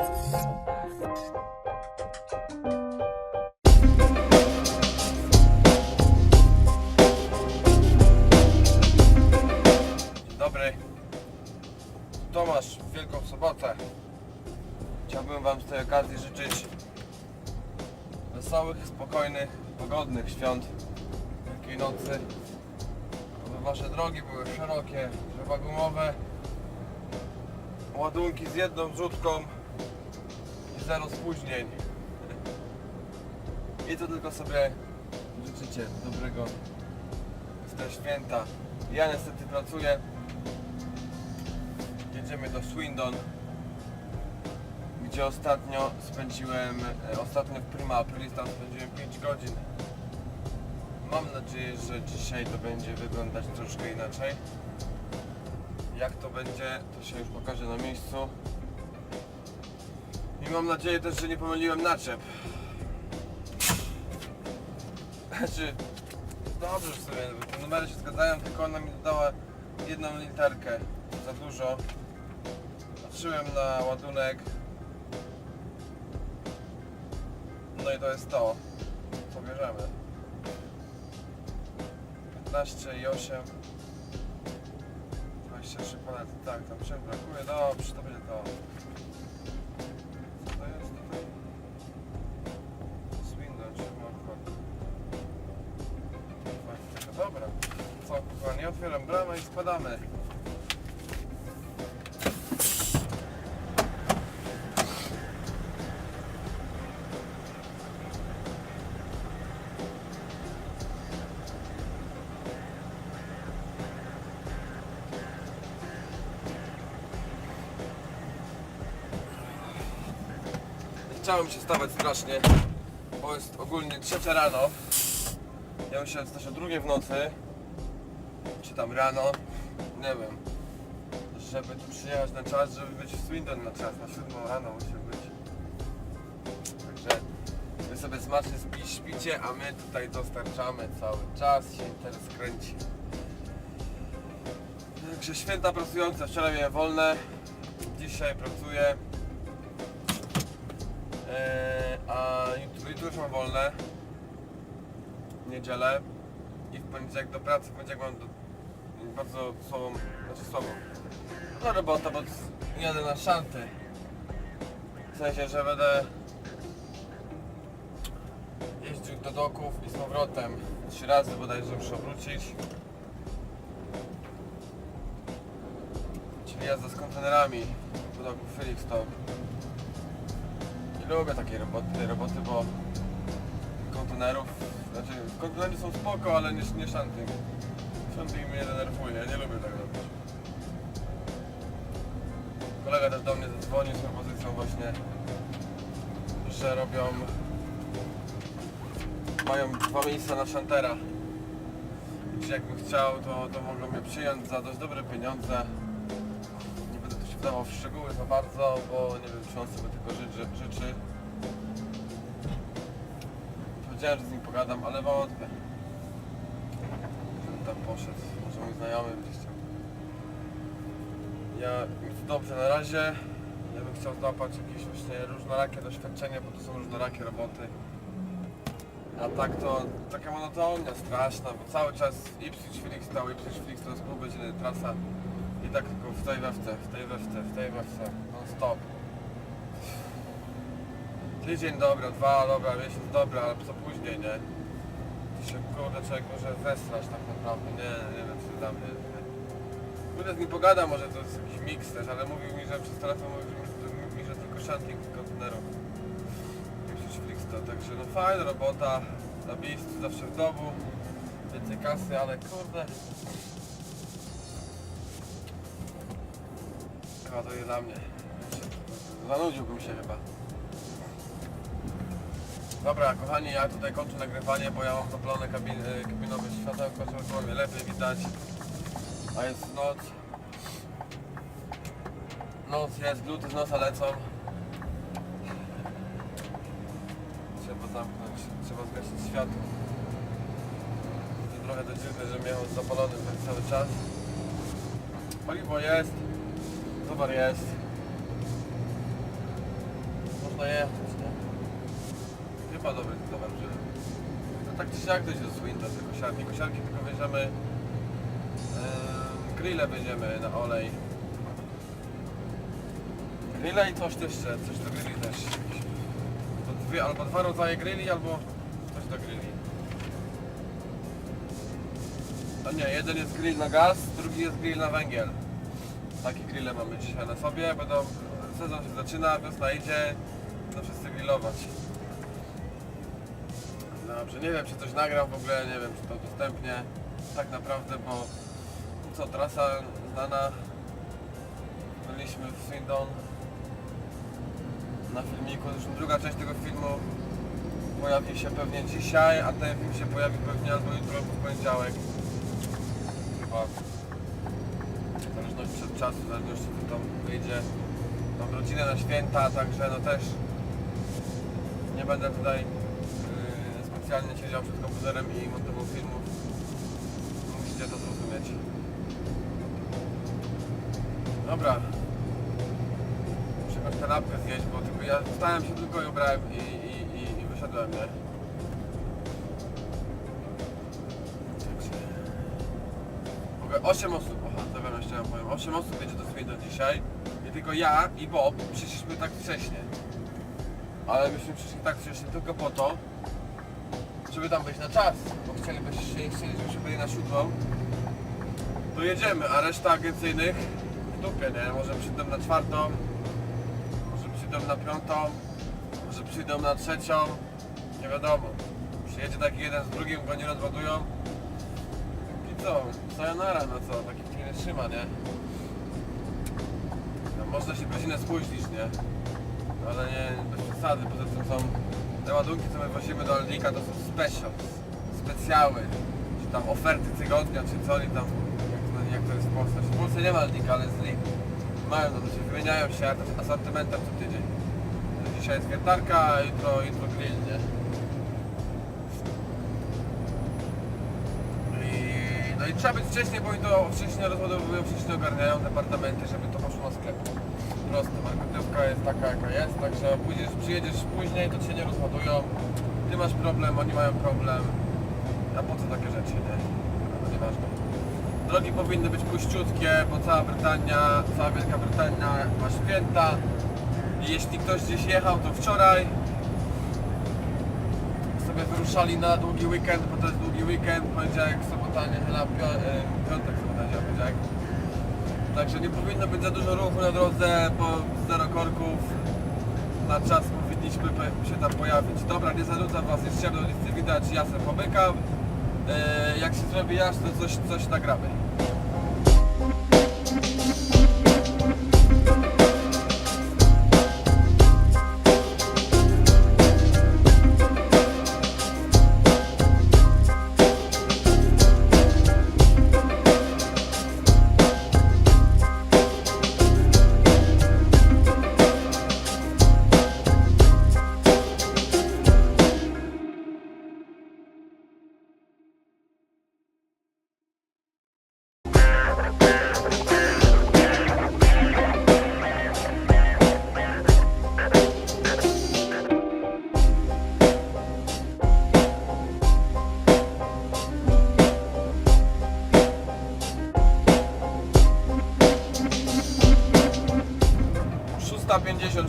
Dzień dobry. Tomasz, w Wielką Sobotę. Chciałbym Wam z tej okazji życzyć wesołych, spokojnych, pogodnych świąt Wielkiej Nocy. Aby Wasze drogi były szerokie, drzewa gumowe, ładunki z jedną rzutką zero spóźnień. I to tylko sobie życzycie dobrego w te święta. Ja niestety pracuję. Jedziemy do Swindon, gdzie ostatnio spędziłem, e, ostatnio w Prima Aprilis tam spędziłem 5 godzin. Mam nadzieję, że dzisiaj to będzie wyglądać troszkę inaczej. Jak to będzie, to się już pokaże na miejscu. Mam nadzieję też, że nie pomyliłem naczep. Znaczy, dobrze w sumie, te numery się zgadzają, tylko ona mi dodała jedną literkę za dużo. Patrzyłem na ładunek. No i to jest to, co bierzemy. 15 i 8. 23 palety, tak, tam czego brakuje, dobrze, to będzie to. Bramę i spadamy. Chciałem się stawać strasznie, bo jest ogólnie trzecia rano. Ja musiałem wstać o drugiej w nocy, czy tam rano, nie wiem, żeby tu przyjechać na czas, żeby być w Swindon na czas, na siódmą rano musi być. Także wy sobie smacznie spi, śpicie, a my tutaj dostarczamy cały czas, się interes kręci. Także święta pracujące, wczoraj miałem wolne, dzisiaj pracuję. Eee, a jutro, jutro już mam wolne. Niedzielę. I w poniedziałek do pracy. W poniedziałek mam do, bardzo słabą, znaczy słabą. No robota, bo jadę na szanty. W sensie, że będę jeździł do doków i z powrotem. Trzy razy bodajże muszę obrócić. Czyli jazda z kontenerami do doków Felixstown. Nie lubię takiej roboty, tej roboty, bo kontenerów, znaczy kontenery są spoko, ale nie, nie shunting. Shunting mnie denerwuje, ja nie lubię tego robić. Kolega też do mnie zadzwonił z propozycją właśnie, że robią, mają dwa miejsca na szantera. Czy jakbym chciał, to, to mogą mnie przyjąć za dość dobre pieniądze. Nie będę tu się wdawał w szczegóły za bardzo, bo nie wiem czy on sobie tego życzy. życzy. Powiedziałem, że z nim pogadam, ale wątpię. Poszedł. Może mój znajomy będzie chciał. Ja dobrze na razie. Ja bym chciał złapać jakieś właśnie różnorakie doświadczenie, bo to są różnorakie roboty. A tak to taka monotonia straszna, bo cały czas Ipswich Felix stał, Ipswich Felix to jest pół godziny trasa. I tak tylko w tej we w te, w tej we w te, w tej we w te, non stop. Tydzień dobra, dwa dobra, miesiąc dobra, ale co później, nie? Kurde człowiek może zesrać tak naprawdę, nie, nie wiem czy dla mnie. nie. Kurde z nim pogada, może to jest jakiś miks też, ale mówił mi, że przez telefon mówił mi, mi że tylko shanting kontenerów. Jakiś flix to, także no fajna robota, na miejscu, zawsze w domu, więcej kasy, ale kurde. Chyba to nie dla mnie. Zanudziłbym się chyba. Dobra, kochani, ja tutaj kończę nagrywanie, bo ja mam zapalone kabin, kabinowe światełko, żeby było mnie lepiej widać. A jest noc. Noc jest, gluty z nosa lecą. Trzeba zamknąć, trzeba zgasić światło. To trochę to dziwne, że miał zapalony cały czas. Paliwo jest, towar jest. dojechać, nie? Chyba dobry towar, że... No tak czy siak dojdzie do Swinton, te kosiarki. Kosiarki tylko bierzemy... Yy, grille będziemy na olej. Grille i coś też coś do grilli też. To dwie, albo dwa rodzaje grilli, albo coś do grilli. A nie, jeden jest grill na gaz, drugi jest grill na węgiel. Takie grille mamy dzisiaj na sobie, będą, sezon się zaczyna, wiosna idzie, będą wszyscy grillować. Dobrze, nie wiem czy coś nagram w ogóle, nie wiem czy to udostępnię tak naprawdę, bo co, trasa znana, byliśmy w Swindon na filmiku, zresztą druga część tego filmu pojawi się pewnie dzisiaj, a ten film się pojawi pewnie albo jutro, albo w poniedziałek. Chyba w zależności od czasu, w zależności co tam wyjdzie. Mam rodzinę na święta, także no też nie będę tutaj specjalnie siedział przed komputerem i montował filmów. Musicie to zrozumieć. Dobra. Muszę jakąś kanapkę zjeść, bo tylko ja stałem się tylko i ubrałem i, i, i, i wyszedłem, nie? Także... Mogę 8 osób, aha, to wam jeszcze powiem. 8 osób będzie do Swindon dzisiaj. I tylko ja i Bob przyszliśmy tak wcześnie. Ale myśmy przyszli tak wcześnie tylko po to, żeby tam być na czas. Bo chcielibyście, chcieli, żebyśmy byli na siódmą. To jedziemy, a reszta agencyjnych w dupie, nie? Może przyjdą na czwartą, może przyjdą na piątą, może przyjdą na trzecią, nie wiadomo. Przyjedzie taki jeden z drugim, go nie rozładują. I co? Sayonara, no co? Taki film nie trzyma, nie? No, można się godzinę spóźnić, nie? Ale nie bez przesady, poza tym są te ładunki, co my wozimy do Aldika, to są specials, specjały, czy tam oferty tygodnia, czy co oni tam, jak to, jak to jest w Polsce. W Polsce nie ma Aldika, ale z nich mają, to się wymieniają się asortymentem co tydzień. Dzisiaj jest wiertarka, jutro, jutro grill, nie? I, no i trzeba być wcześniej, bo oni to wcześniej rozładowują, wcześniej ogarniają departamenty, żeby to poszło na sklep. Prosto, marketówka jest taka jaka jest, także pójdziesz, przyjedziesz później, to cię nie rozładują. Ty masz problem, oni mają problem. A po co takie rzeczy, nie? No nieważne. Drogi powinny być puściutkie, bo cała Brytania, cała Wielka Brytania ma święta. I jeśli ktoś gdzieś jechał, to wczoraj sobie wyruszali na długi weekend, bo to jest długi weekend, poniedziałek, sobota, niedziela, e, piątek, sobota, niedziela. Także nie powinno być za dużo ruchu na drodze, po zero korków. Na czas po- się tam pojawić. Dobra, nie zanudzam Was, jest ciemno, nic nie widać, ja sobie pomykam. E, jak się zrobi jasno, coś, coś nagramy.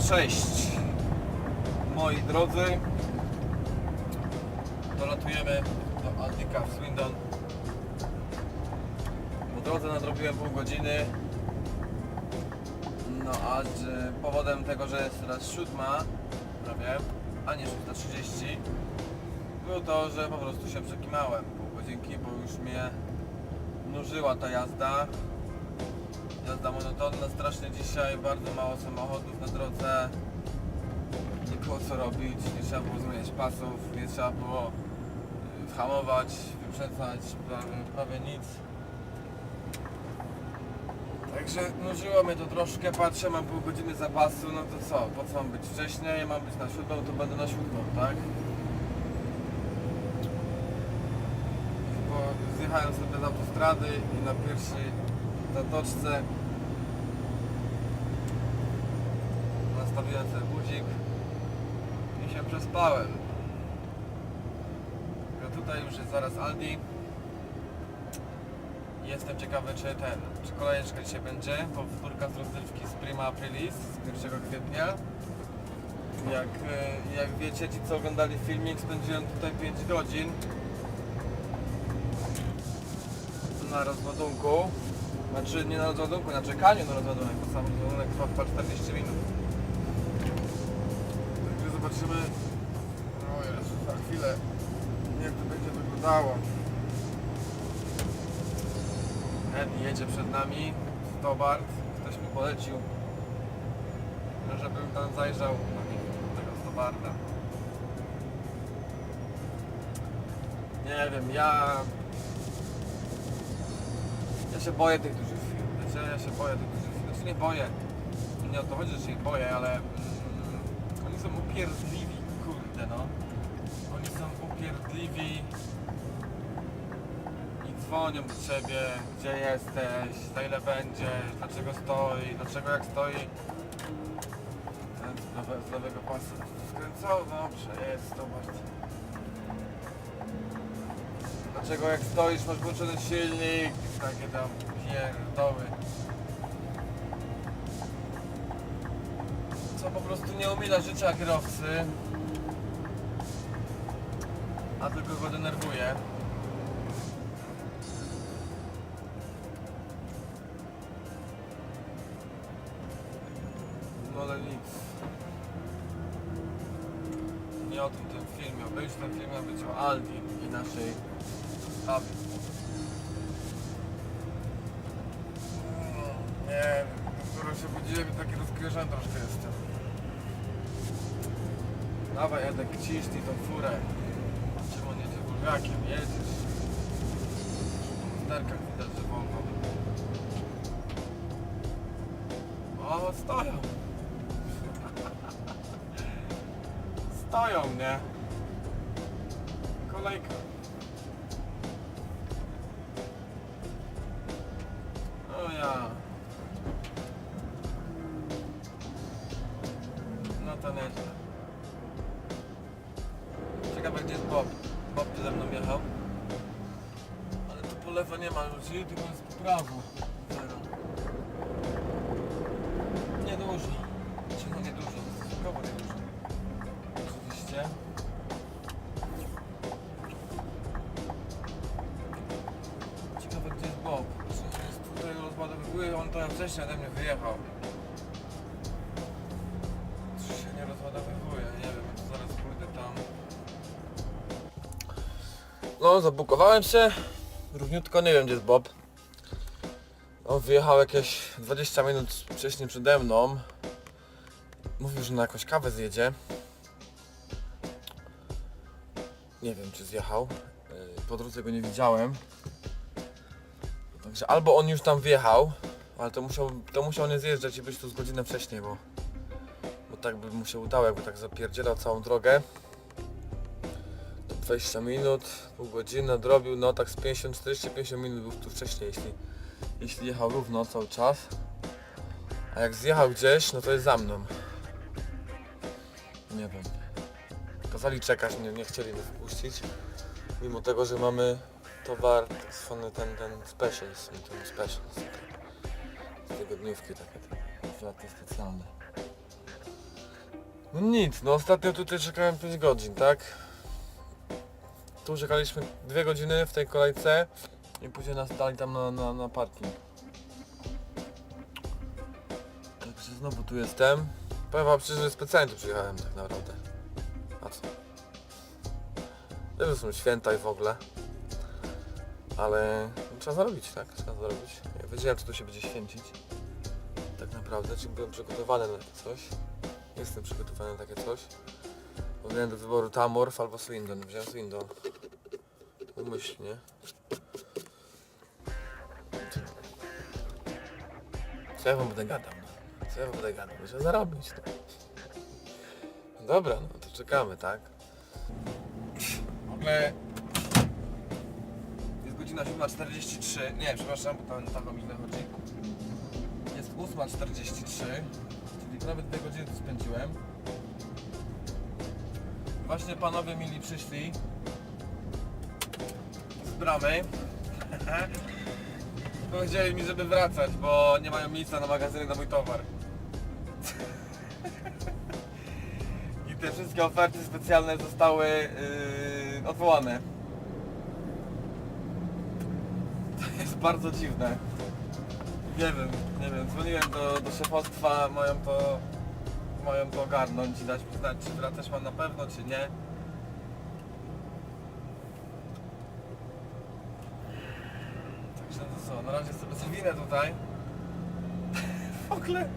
56 Moi drodzy Dolatujemy do Altika w Swindon. Po drodze nadrobiłem pół godziny. No a powodem tego, że jest teraz siódma prawie, a nie 6.30 było to, że po prostu się przekimałem pół godzinki, bo już mnie nużyła ta jazda Jazda monotonna strasznie dzisiaj, bardzo mało samochodów na drodze. Nie było co robić, nie trzeba było zmieniać pasów, nie trzeba było y, hamować, wyprzedzać, prawie, nic. Także nużyło mnie to troszkę, patrzę, mam pół godziny zapasu, no to co, po co mam być wcześniej, mam być na siódmą, to będę na siódmą, tak? Bo zjechałem sobie z autostrady i na pierwszej zatoczce nastawiłem sobie budzik się przespałem. Tutaj już jest zaraz Aldi. Jestem ciekawy, czy ten, czy kolejeczka dzisiaj będzie, powtórka z rozrywki z Prima Aprilis z 1 kwietnia. Jak, e, jak wiecie, ci co oglądali filmik, spędziłem tutaj 5 godzin na rozładunku. Znaczy nie na rozładunku, na czekaniu na rozładunek, bo sam rozładunek trwa 40 minut. Także zobaczymy. O Jezu, za chwilę jak to będzie wyglądało. Ed jedzie przed nami, Stobart. Ktoś mi polecił, żebym tam zajrzał do tego Stobarta. Nie wiem, ja... Się boję tych dużych firm, wiecie? Ja się boję tych dużych firm. Znaczy nie boję. Nie o to chodzi, że się ich boję, ale... Mm, oni są upierdliwi, kurde no. Oni są upierdliwi i dzwonią do ciebie, gdzie jesteś, za ile będziesz, dlaczego stoi, dlaczego jak stoi z, lewe, pasa skręcał, dobrze, jest, zobacz. Dlaczego jak stoisz masz włączony silnik, takie tam pierdoły. Co po prostu nie umila życia kierowcy, a tylko go denerwuje. No ale nic. Nie o tym ten film miał być, ten film miał być o Aldi i naszej Mm, Nie skoro się budziłem i taki rozkojarzony troszkę jestem. Dawaj Edek, ciśnij tą furę. Czemu jedzie bulgakiem? Jedziesz. W lusterkach widać, Lewo nie ma ludzi, tylko jest prawo. Zero. Niedużo. Czy no niedużo? Stosunkowo niedużo. Oczywiście. Ciekawe gdzie jest Bob. Czy jest tutaj rozładowywuje? On to wcześniej ode mnie wyjechał. Czy się nie rozładowywuje? Nie wiem, to zaraz pójdę tam. No, zabukowałem się. Równiutko nie wiem gdzie jest Bob. On wyjechał jakieś 20 minut wcześniej przede mną. Mówił, że na jakąś kawę zjedzie. Nie wiem czy zjechał. Yy, Po drodze go nie widziałem. Także albo on już tam wjechał, ale to musiał, to musiał nie zjeżdżać i być tu z godzinę wcześniej, bo, bo tak by mu się udało, jakby tak zapierdzielał całą drogę. To 20 minut, pół godziny odrobił, no tak z 50, 40-50 minut był tu wcześniej, jeśli, jeśli jechał równo cały czas. A jak zjechał gdzieś, no to jest za mną. Nie wiem. Kazali czekać, nie, nie chcieli mnie wpuścić. Mimo tego, że mamy towar, swany ten, ten specials, ten specials. Te tygodniówki takie, te specjalne. No nic, no ostatnio tutaj czekałem 5 godzin, tak? Tu czekaliśmy 2 godziny w tej kolejce i później nas dali tam na, na, na parking. Także znowu tu jestem. Powiem wam szczerze, że specjalnie tu przyjechałem tak naprawdę. A co? Wiem, są święta i w ogóle. Ale trzeba zarobić, tak? Trzeba zarobić. Ja wiedziałem, czy to się będzie święcić. Tak naprawdę, czy byłem przygotowany na coś. Jestem przygotowany na takie coś. Bo miałem do wyboru Tamorf albo Swindon. Wziąłem Swindon. Umyślnie. Co ja wam będę gadał, no? Co ja wam będę gadał? Trzeba zarobić, no. Dobra, no to czekamy, tak? W ogóle jest godzina 7.43, nie, przepraszam, bo tam taką minę chodzi. Jest 8.43, czyli prawie dwie godziny tu spędziłem. Właśnie panowie mili przyszli z bramy. Powiedzieli mi, żeby wracać, bo nie mają miejsca na magazynie na mój towar. I te wszystkie oferty specjalne zostały yy, odwołane. To jest bardzo dziwne. Nie wiem, nie wiem. Dzwoniłem do, do szefostwa, mają to, mają to ogarnąć i dać mi znać, czy wracać mam na pewno, czy nie. Także to co, na razie sobie zawinę tutaj. w ogóle.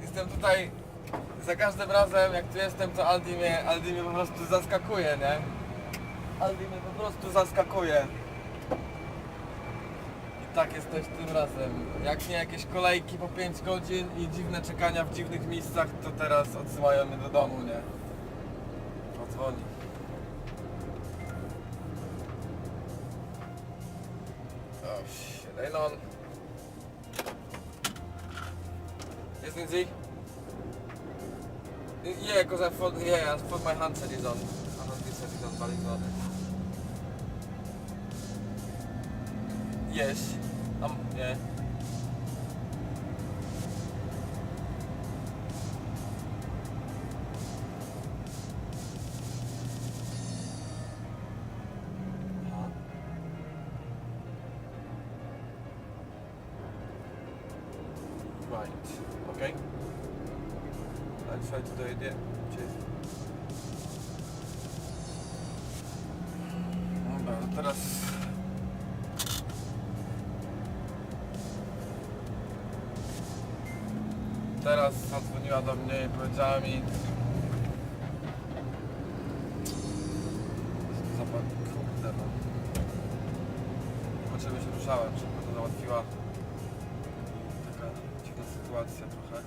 Jestem tutaj za każdym razem, jak tu jestem, to Aldi mnie, Aldi mnie po prostu zaskakuje, nie? Aldi mnie po prostu zaskakuje. I tak jest też tym razem. Jak nie jakieś kolejki po 5 godzin i dziwne czekania w dziwnych miejscach, to teraz odsyłają mnie do domu, nie? Odzwoni. Shit, Elon. Jest Lindsay? Yeah, because I thought, yeah, I thought my handset is on. My handset is on, but it's. Yes. Yeah. Huh? Right. Okay. I'll try to do it. Cheers. Dobra, to teraz... Teraz zadzwoniła do mnie i powiedziała mi... Kurde no. Nie potrzebnie się ruszałem, szybko to załatwiła. Taka dziwna sytuacja trochę.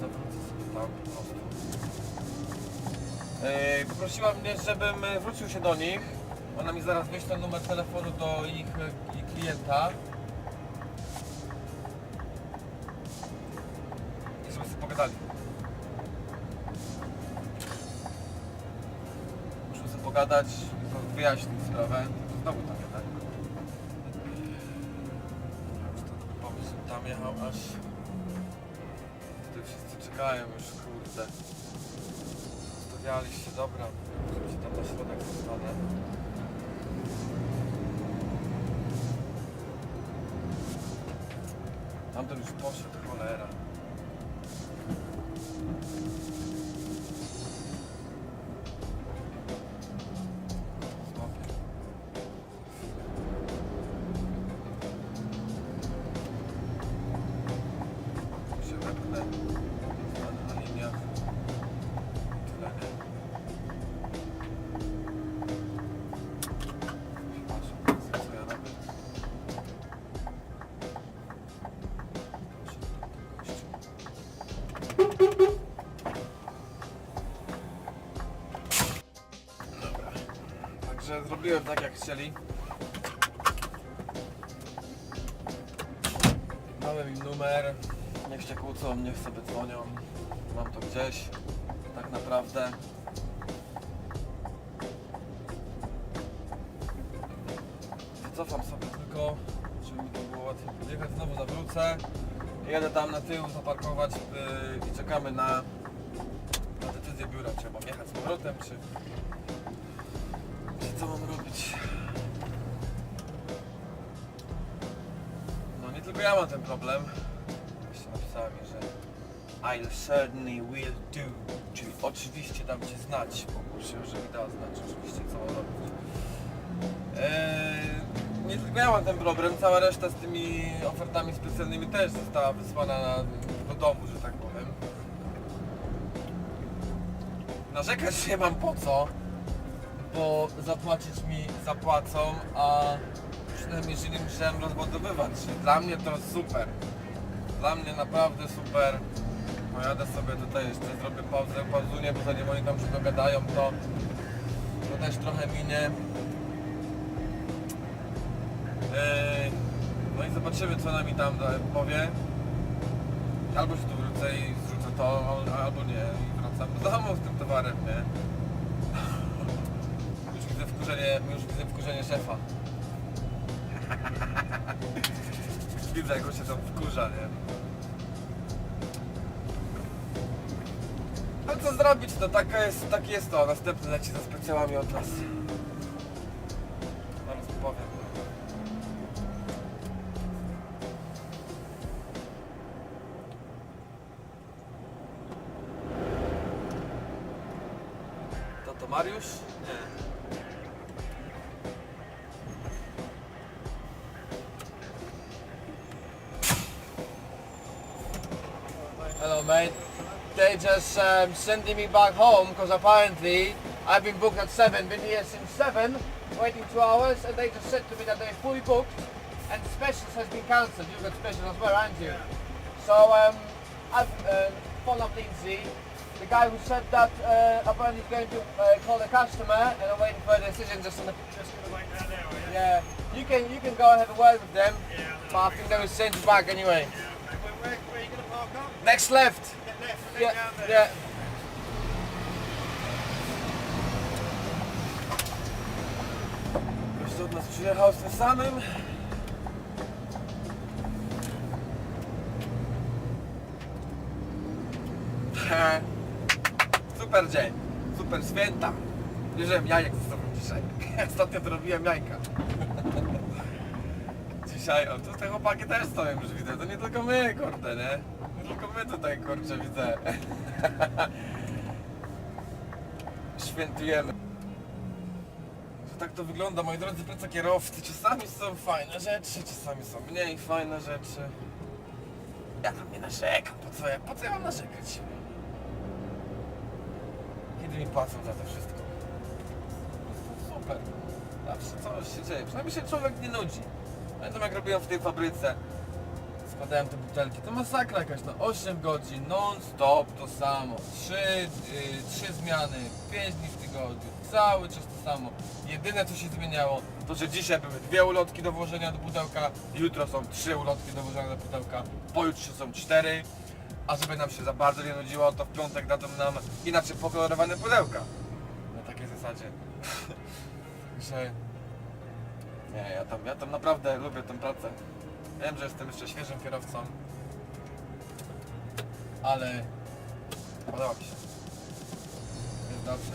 Zawrócę sobie tam po prostu. Yy, poprosiła mnie, żebym e, wrócił się do nich. Ona mi zaraz wyśle numer telefonu do ich, e, ich klienta. Pogadali. Muszę sobie pogadać wyjaśnić sprawę. Znowu tam tak. Dobry pomysł. Tam jechał aż... Tutaj wszyscy czekają już, kurde. Stawialiście, dobra. Żeby się tam na środek zostanę. Tamten już poszedł, cholera. Zrobiłem tak jak chcieli. Dałem im numer, niech się kłócą, niech sobie dzwonią. Mam to gdzieś, tak naprawdę. Wycofam sobie tylko, żeby mi to było łatwiej podjechać. Znowu zawrócę. Jedę tam na tył, zaparkować yy, i czekamy na, na decyzję biura. Czy mam jechać z powrotem, czy co mam robić. No nie tylko ja mam ten problem. Jeszcze napisała mi, że I'll certainly will do. Czyli oczywiście dam Ci znać. Poproszę, że mi dała znać oczywiście co mam robić. Eee, nie tylko ja mam ten problem, cała reszta z tymi ofertami specjalnymi też została wysłana na, do domu, że tak powiem. Narzekać nie mam po co, bo zapłacić mi zapłacą, a przynajmniej się nie musiałem rozbudowywać. Dla mnie to super. Dla mnie naprawdę super. Pojadę sobie tutaj jeszcze, zrobię pauzę, pauzunię, bo zanim oni tam się dogadają, to, to też trochę minie. Yy, no i zobaczymy co ona mi tam powie. albo się tu wrócę i zrzucę to, al- albo nie i wracam do domu z tym towarem, nie? Już wkurzenie, już widzę wkurzenie szefa. widzę jak on się tam wkurza, nie? Ale co zrobić, no taka jest, tak jest to, następny leci ze specjalami od nas. Zaraz powiem. To to Mariusz? Nie. Just um, sending me back home because apparently I've been booked at 7, been here since 7, waiting 2 hours and they just said to me that they're fully booked and specials has been cancelled. You've got specials as well, aren't you? So um, I've um, phoned up Lindsay, the guy who said that uh, apparently he's going to uh, call the customer and I'm waiting for a decision just on the... Just gonna wait there, are you? Yeah, you can you can go and have a word with them, Yeah. but I think they will send you back anyway. Yeah. Where, where, where are you gonna park up? Next left. Yeah, yeah. Ktoś od nas przyjechał z tym samym. Super dzień, super święta. Bierzemy jajek ze sobą dzisiaj. Ostatnio to robiłem jajka. Dzisiaj, o tu te chłopaki też stoją już widzę, to nie tylko my, kurde, nie? Nie tylko my tutaj, kurczę, widzę. Świętujemy. Że tak to wygląda, moi drodzy praca kierowcy. Czasami są fajne rzeczy, czasami są mniej fajne rzeczy. Ja tam nie narzekam, po co ja, po co ja mam narzekać? Kiedy mi płacą za to wszystko? Super. Zawsze coś się dzieje. Przynajmniej się człowiek nie nudzi. Pamiętam jak robiłem w tej fabryce. Składałem te butelki. To masakra jakaś, no 8 godzin, non-stop to samo. 3, yy, 3 zmiany, 5 dni w tygodniu, cały czas to samo. Jedyne co się zmieniało, to że dzisiaj były dwie ulotki do włożenia do pudełka, jutro są trzy ulotki do włożenia do pudełka, pojutrze są cztery. A żeby nam się za bardzo nie nudziło, to w piątek dadzą nam inaczej pokolorowane pudełka. Na takiej zasadzie. Także nie, ja tam, ja tam naprawdę lubię tę pracę. Wiem, że jestem jeszcze świeżym kierowcą, ale podoba mi się. Jest dobrze.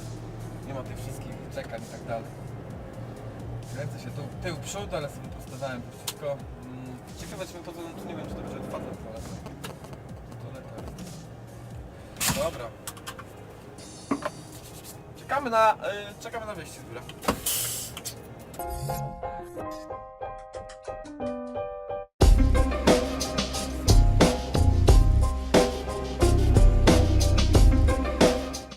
Nie ma tych wszystkich czekań i tak dalej. Kręcę się tu tył, przód, ale sobie prostowałem to wszystko. Mm, Ciekawe czy to, tu nie wiem, czy to będzie otwarte toaleta. Toaleta jest. Dobra. Czekamy na, y, czekamy na wyjście z biura.